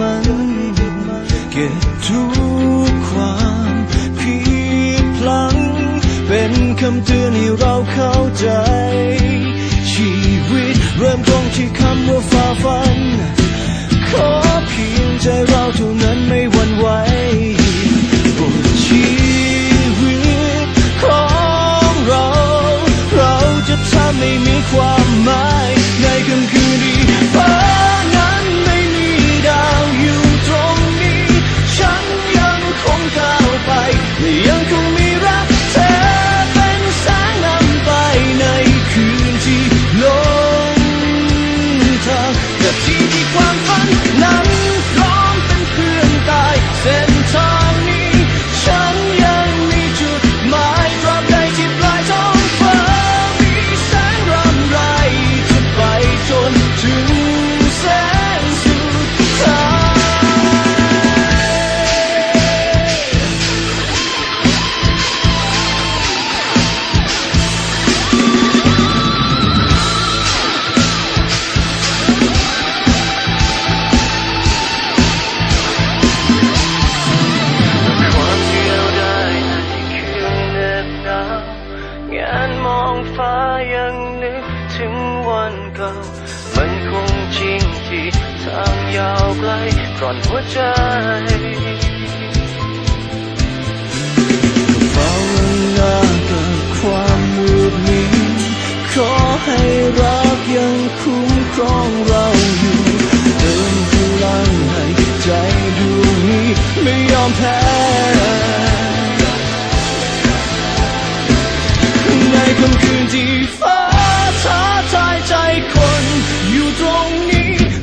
มัน เก็บทุกความผิดพลัง เป็นคำเตือนให้เราเข้าใจ ชีวิตเริ่มต้นที่ ถึงวันเก่า มันคงจริงที่ทางยาวไกลกร่อนหัวใจภาวนากับความมืดมิดขอให้รักยังคุ้มครองเราอยู่เติมพลังให้ใจดวงนี้ไม่ยอมแพ้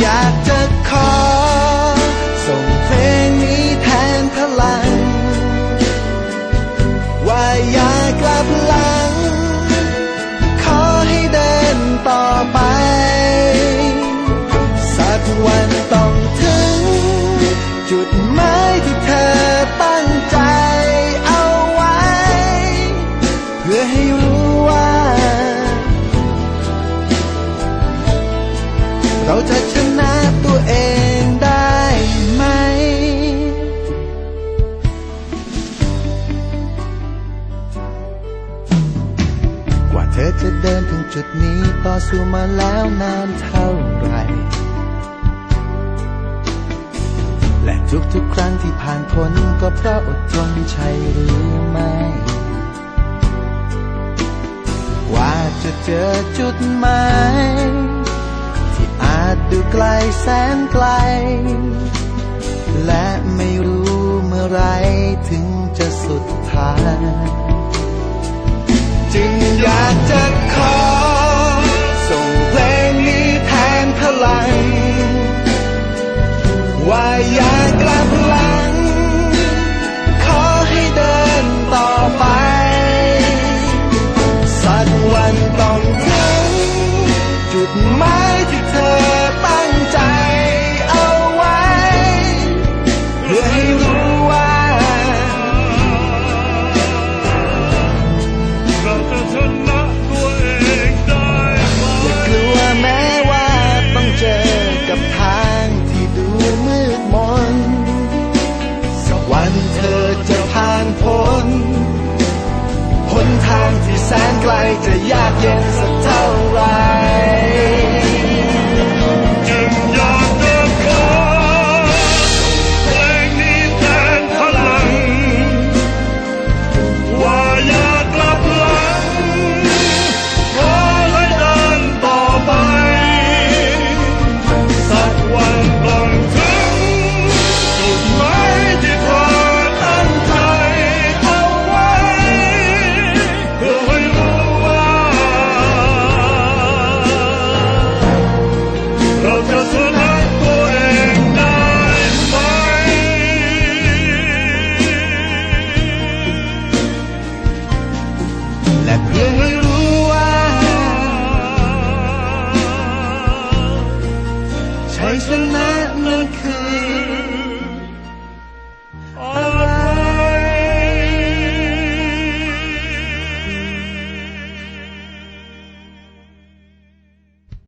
อยากจะขอ ส่งเพลงนี้แทนพลัง ว่าอย่ากลับหลัง ขอให้เดินต่อไป สักวันต้องถึง จุดหมายที่เธอตั้งใจเอาไว้ เพื่อให้รู้ว่า เราจะ จุดนี้ต่อสู้มาแล้วนานเท่าไร และทุกๆครั้งที่ผ่านพ้นก็เพราะอดทนใช่หรือไม่ กว่าจะเจอจุดหมายที่อาจดูไกลแสนไกล และไม่รู้เมื่อไรถึงจะสุดทางจึงอยากจะขอ ลัง ว่าอย่ากลับหลัง ขอให้เดินต่อไป สักวันต้องถึงจุดหมายที่เธอตั้งใจเอาไว้ เพื่อให้รู้ แสนไกลจะยากเย็นสักเท่าไร